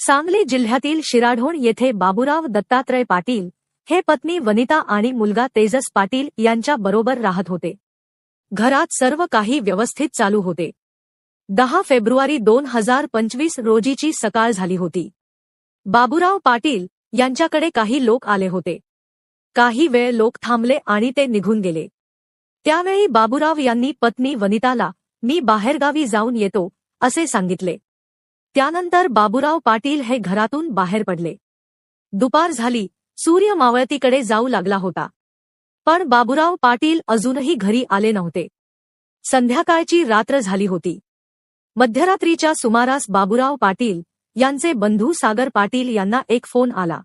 सांगली जिल्ह्यातील शिराढोण येथे बाबुराव दत्तात्रय पाटील हे पत्नी वनिता आणि मुलगा तेजस पाटील यांच्या बरोबर राहत होते. घरात सर्व काही व्यवस्थित चालू होते. दहा फेब्रुवारी दोन हजार पंचवीस रोजीची सकाळ झाली होती. बाबुराव पाटील यांच्याकडे काही लोक आले होते. काही वेळ लोक थांबले आणि ते निघून गेले. त्यावेळी बाबुराव यांनी पत्नी वनिताला मी बाहेरगावी जाऊन येतो असे सांगितले. त्यानंतर बाबूराव पाटील हे घरातून बाहेर पडले. दुपार झाली सूर्य मावळतीकडे जाऊ लागला होता. पण बाबूराव पाटील अजूनही घरी आले नव्हते. संध्याकाळची रात्र झाली होती. मध्यरात्रीच्या सुमारास बाबूराव पाटील यांचे बंधू सागर पाटील यांना एक फोन आला.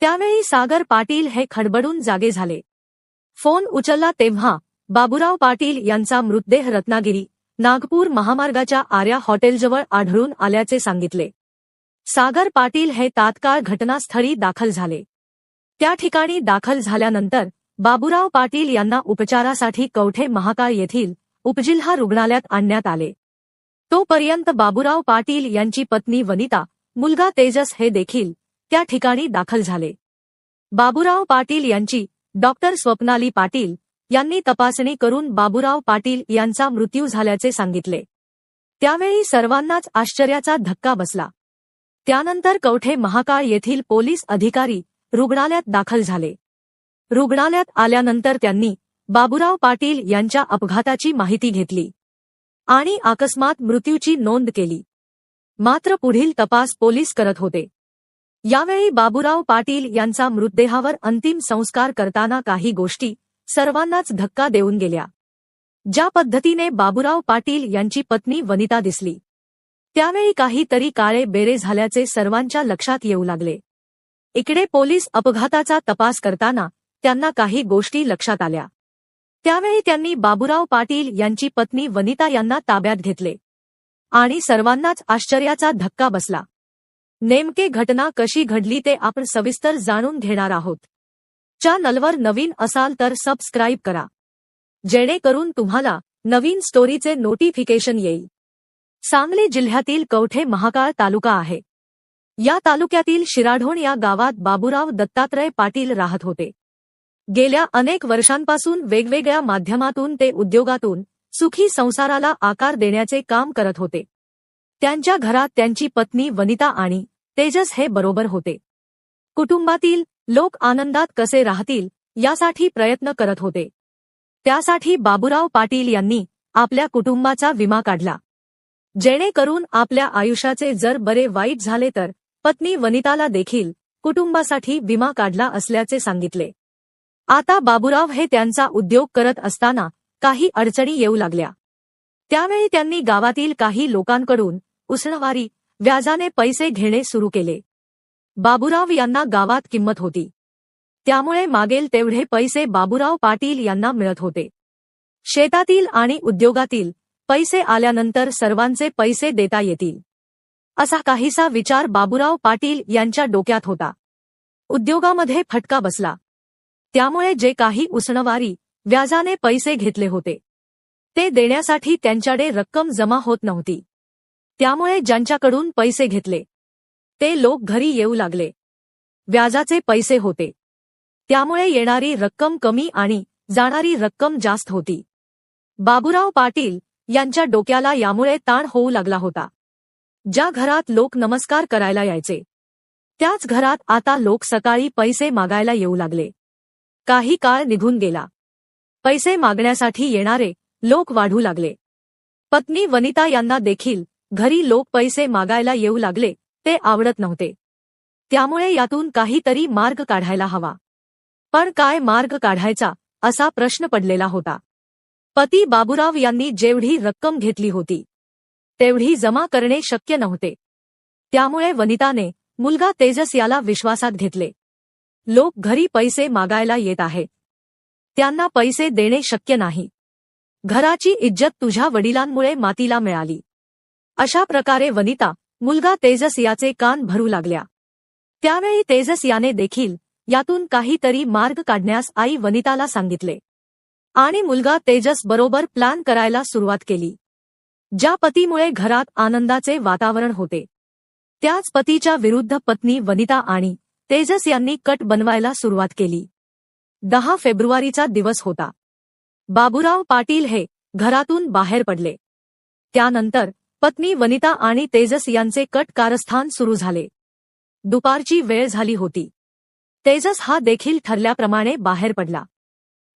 त्यावेळी सागर पाटील हे खडबडून जागे झाले. फोन उचलला तेव्हा बाबूराव पाटील यांचा मृतदेह रत्नागिरी नागपूर महामार्गाच्या आर्या हॉटेलजवळ आढळून आल्याचे सांगितले. सागर पाटील हे तात्काळ घटनास्थळी दाखल झाले. त्या ठिकाणी दाखल झाल्यानंतर बाबुराव पाटील यांना उपचारासाठी कवठे महाकाळ येथील उपजिल्हा रुग्णालयात आणण्यात आले. तोपर्यंत बाबुराव पाटील यांची पत्नी वनिता मुलगा तेजस हे देखील त्या ठिकाणी दाखल झाले. बाबुराव पाटील यांची डॉक्टर स्वप्नाली पाटील यांनी तपासणी करून बाबूराव पाटील यांचा मृत्यू झाल्याचे सांगितले. त्यावेळी सर्वांनाच आश्चर्याचा धक्का बसला. त्यानंतर कवठे महाकाळ येथील पोलीस अधिकारी रुग्णालयात दाखल झाले. रुग्णालयात आल्यानंतर त्यांनी बाबूराव पाटील यांच्या अपघाताची माहिती घेतली आणि अकस्मात मृत्यूची नोंद केली. मात्र पुढील तपास पोलीस करत होते. यावेळी बाबूराव पाटील यांचा मृतदेहावर अंतिम संस्कार करताना काही गोष्टी सर्वांनाच धक्का देऊन गेल्या. ज्या पद्धतीने बाबुराव पाटील यांची पत्नी वनिता दिसली त्यावेळी काहीतरी काळे बेरे झाल्याचे सर्वांच्या लक्षात येऊ लागले. इकडे पोलीस अपघाताचा तपास करताना त्यांना काही गोष्टी लक्षात आल्या. त्यावेळी त्यांनी बाबुराव पाटील यांची पत्नी वनिता यांना ताब्यात घेतले. आणि सर्वांनाच आश्चर्याचा धक्का बसला. नेमके घटना कशी घडली ते आपण सविस्तर जाणून घेणार आहोत. चॅनलवर नवीन असाल तर सबस्क्राईब करा. जेणेकरून तुम्हाला नवीन स्टोरीचे नोटिफिकेशन येईल. सांगली जिल्ह्यातील कवठे महाकाळ तालुका आहे. या तालुक्यातील शिराढोण या गावात बाबुराव दत्तात्रय पाटील राहत होते. गेल्या अनेक वर्षांपासून वेगवेगळ्या माध्यमातून ते उद्योगातून सुखी संसाराला आकार देण्याचे काम करत होते. त्यांच्या घरात त्यांची पत्नी वनिता आणि तेजस हे बरोबर होते. कुटुंबातील लोक आनंदात कसे राहतील यासाठी प्रयत्न करत होते. त्यासाठी बाबुराव पाटील यांनी आपल्या कुटुंबाचा विमा काढला. जेणेकरून आपल्या आयुष्याचे जर बरे वाईट झाले तर पत्नी वनिताला देखील कुटुंबासाठी विमा काढला असल्याचे सांगितले. आता बाबुराव हे त्यांचा उद्योग करत असताना काही अडचणी येऊ लागल्या. त्यावेळी त्यांनी गावातील काही लोकांकडून उसणवारी व्याजाने पैसे घेणे सुरू केले. बाबुराव यांना गावात किंमत होती. त्यामुळे मागेल तेवढे पैसे बाबुराव पाटील यांना मिळत होते. शेतातील आणि उद्योगातील पैसे आल्यानंतर सर्वांचे पैसे देता येतील. असा काहीसा विचार बाबुराव पाटील यांच्या डोक्यात होता. उद्योगामध्ये फटका बसला. त्यामुळे जे काही उसणवारी व्याजाने पैसे घेतले होते. ते देण्यासाठी त्यांच्याकडे रक्कम जमा होत नव्हती. त्यामुळे ज्यांच्याकडून पैसे घेतले ते लोक घरी येऊ लागले. व्याजाचे पैसे होते. त्यामुळे येणारी रक्कम कमी आणि जाणारी रक्कम जास्त होती. बाबूराव पाटील यांच्या डोक्याला यामुळे ताण होऊ लागला होता. ज्या घरात लोक नमस्कार करायला यायचे त्याच घरात आता लोक सकाळी पैसे मागायला येऊ लागले. काही काळ निघून गेला. पैसे मागण्यासाठी येणारे लोक वाढू लागले. पत्नी वनिता यांना देखील घरी लोक पैसे मागायला येऊ लागले ते आवडत नव्हते. त्यामुळे यातून काहीतरी मार्ग काढायला हवा. पण काय मार्ग काढायचा असा प्रश्न पडलेला होता. पती बाबूराव यांनी जेवढी रक्कम घेतली होती तेवढी जमा करणे शक्य नव्हते. त्यामुळे वनिताने मुलगा तेजस याला विश्वासात घेतले. लोक घरी पैसे मागायला येत आहेत त्यांना पैसे देणे शक्य नाही. घराची इज्जत तुझ्या वडिलांमुळे मातीला मिळाली. अशा प्रकारे वनिता मुलगा तेजस याचे कान भरू लागल्या. त्यावेळी तेजस याने देखील यातून काहीतरी मार्ग काढण्यास आई वनिताला सांगितले. आणि मुलगा तेजस बरोबर प्लॅन करायला सुरुवात केली. ज्या पतीमुळे घरात आनंदाचे वातावरण होते. त्याच पतीच्या विरुद्ध पत्नी वनिता आणि तेजस यांनी कट बनवायला सुरुवात केली. दहा फेब्रुवारीचा दिवस होता. बाबुराव पाटील हे घरातून बाहेर पडले. त्यानंतर पत्नी वनिता आणि तेजस यांचे कट कारस्थान सुरू झाले. दुपारची वेळ झाली होती. तेजस हा देखील ठरल्याप्रमाणे बाहेर पडला.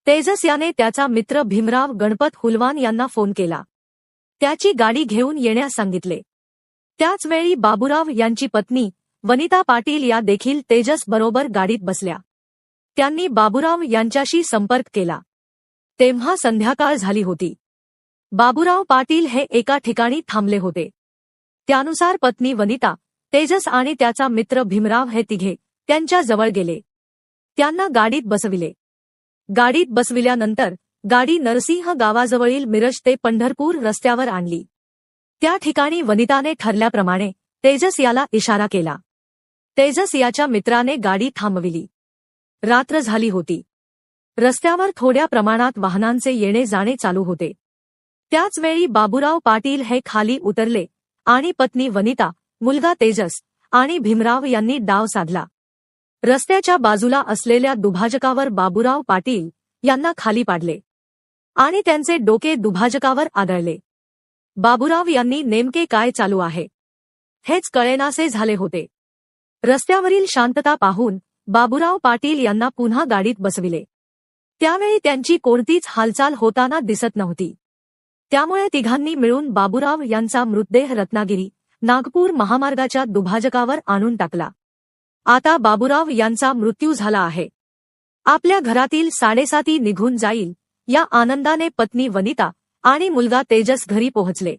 तेजस याने त्याचा मित्र भीमराव गणपत हुलवान यांना फोन केला. त्याची गाडी घेऊन येण्यास सांगितले. त्याचवेळी बाबूराव यांची पत्नी वनिता पाटील या देखील तेजस बरोबर गाडीत बसल्या. त्यांनी बाबूराव यांच्याशी संपर्क केला. तेव्हा संध्याकाळ झाली होती. बाबूराव पाटील हे एका ठिकाणी थांबले होते. त्यानुसार पत्नी वनिता तेजस आणि त्याचा मित्र भीमराव हे तिघे त्यांच्या जवळ गेले. त्यांना गाडीत बसविले. गाडीत बसविल्यानंतर गाडी नरसिंह गावाजवळील मिरज ते पंढरपूर रस्त्यावर आणली. त्या ठिकाणी वनिताने ठरल्याप्रमाणे तेजस याला इशारा केला. तेजस याच्या मित्राने गाडी थांबविली. रात्र झाली होती. रस्त्यावर थोड्या प्रमाणात वाहनांचे येणे जाणे चालू होते. त्याचवेळी बाबुराव पाटील हे खाली उतरले आणि पत्नी वनिता मुलगा तेजस आणि भीमराव यांनी डाव साधला. रस्त्याच्या बाजूला असलेल्या दुभाजकावर बाबुराव पाटील यांना खाली पाडले आणि त्यांचे डोके दुभाजकावर आदळले. बाबुराव यांनी नेमके काय चालू आहे? हेच कळेनासे झाले होते. रस्त्यावरील शांतता पाहून बाबुराव पाटील यांना पुन्हा गाडीत बसविले. त्यावेळी त्यांची कोणतीच हालचाल होताना दिसत नव्हती. त्यामुळे तिघांनी मिळून बाबुराव यांचा मृतदेह रत्नागिरी नागपूर महामार्गाच्या दुभाजकावर आणून टाकला. आता बाबुराव यांचा मृत्यू झाला आहे. आपल्या घरातील साडेसाती निघून जाईल या आनंदाने पत्नी वनिता आणि मुलगा तेजस घरी पोहोचले.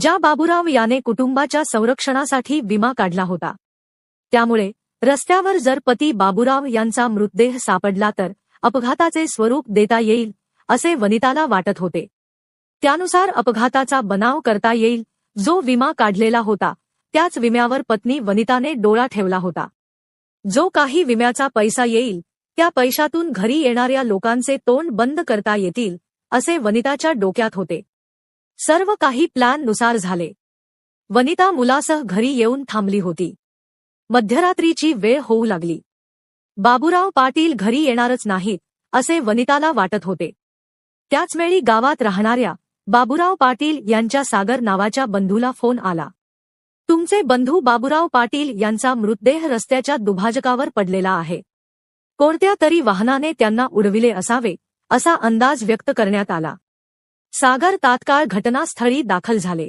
ज्या बाबुराव याने कुटुंबाच्या संरक्षणासाठी विमा काढला होता. त्यामुळे रस्त्यावर जर पती बाबुराव यांचा मृतदेह सापडला तर अपघाताचे स्वरूप देता येईल असे वनिताला वाटत होते. त्यानुसार अपघाताचा बनाव करता येईल. जो विमा काढलेला होता त्याच विम्यावर पत्नी वनिताने डोळा ठेवला होता. जो काही विम्याचा पैसा येईल त्या पैशातून घरी येणाऱ्या लोकांचे तोंड बंद करता येतील असे वनिताच्या डोक्यात होते. सर्व काही प्लॅननुसार झाले. वनिता मुलासह घरी येऊन थांबली होती. मध्यरात्रीची वेळ होऊ लागली. बाबूराव पाटील घरी येणारच नाहीत असे वनिताला वाटत होते. त्याचवेळी गावात राहणाऱ्या बाबुराव पाटील यांच्या सागर नावाच्या बंधूला फोन आला. तुमचे बंधू बाबुराव पाटील यांचा मृतदेह रस्त्याच्या दुभाजकावर पडलेला आहे. कोणत्या तरी वाहनाने त्यांना उडविले असावे असा अंदाज व्यक्त करण्यात आला. सागर तात्काळ घटनास्थळी दाखल झाले.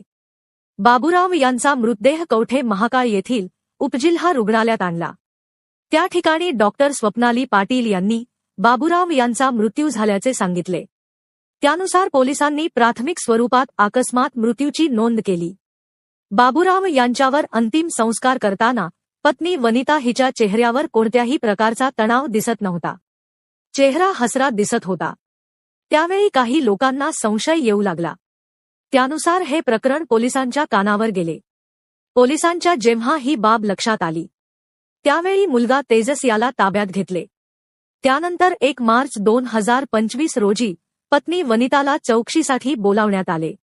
बाबुराव यांचा मृतदेह कवठे महाकाळ येथील उपजिल्हा रुग्णालयात आणला. त्या ठिकाणी डॉक्टर स्वप्नाली पाटील यांनी बाबुराव यांचा मृत्यू झाल्याचे सांगितले. त्यानुसार पोलिसांनी प्राथमिक स्वरूपात अकस्मात मृत्यूची नोंद केली. बाबूराव यांच्यावर अंतिम संस्कार करताना पत्नी वनिता हिच्या चेहऱ्यावर कोणत्याही प्रकारचा तणाव दिसत नव्हता. चेहरा हसरा दिसत होता. त्यावेळी काही लोकांना संशय येऊ लागला. त्यानुसार हे प्रकरण पोलिसांच्या कानावर गेले. पोलिसांच्या जेव्हा ही बाब लक्षात आली त्यावेळी मुलगा तेजस याला ताब्यात घेतले. त्यानंतर एक मार्च दोन हजार पंचवीस रोजी पत्नी वनिताला चौकशीसाठी बोलावण्यात आले.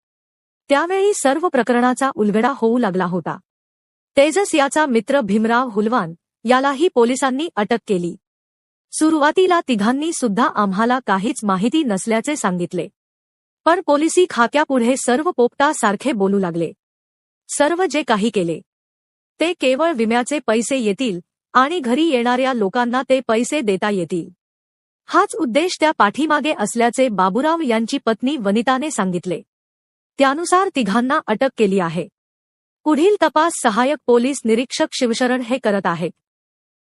त्यावेळी सर्व प्रकरणाचा उलगडा होऊ लागला होता. तेजस याचा मित्र भीमराव हुलवान यालाही पोलिसांनी अटक केली. सुरुवातीला तिघांनी सुद्धा आम्हाला काहीच माहिती नसल्याचे सांगितले. पण पोलिसी खाक्यापुढे सर्व पोपटा सारखे बोलू लागले. सर्व जे काही केले. ते केवळ विम्याचे पैसे येतील आणि घरी येणाऱ्या लोकांना ते पैसे देता येतील. हाच उद्देश त्या पाठीमागे असल्याचे बाबूराव यांची पत्नी वनिताने सांगितले. त्यानुसार तिघांना अटक केली आहे. पुढील तपास सहाय्यक पोलीस निरीक्षक शिवशरण हे करत आहेत.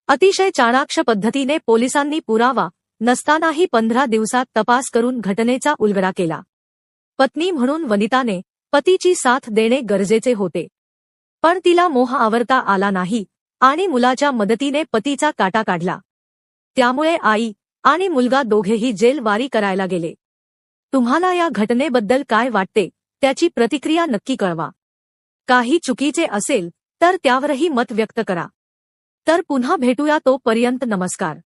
अतिशय चाणाक्ष पद्धतीने पोलिसांनी पुरावा नसतानाही पंधरा दिवसात तपास करून घटनेचा उलगडा केला. पत्नी म्हणून वनिताने पतीची साथ देणे गरजेचे होते. पण तिला मोह आवरता आला नाही आणि मुलाच्या मदतीने पतीचा काटा काढला. त्यामुळे आई आणि मुलगा दोघेही जेलवारी करायला गेले. तुम्हाला या घटनेबद्दल काय वाटते त्याची प्रतिक्रिया नक्की कळवा. काही चुकीचे असेल तर त्यावरही मत व्यक्त करा. तर पुन्हा भेटूया तोपर्यंत नमस्कार.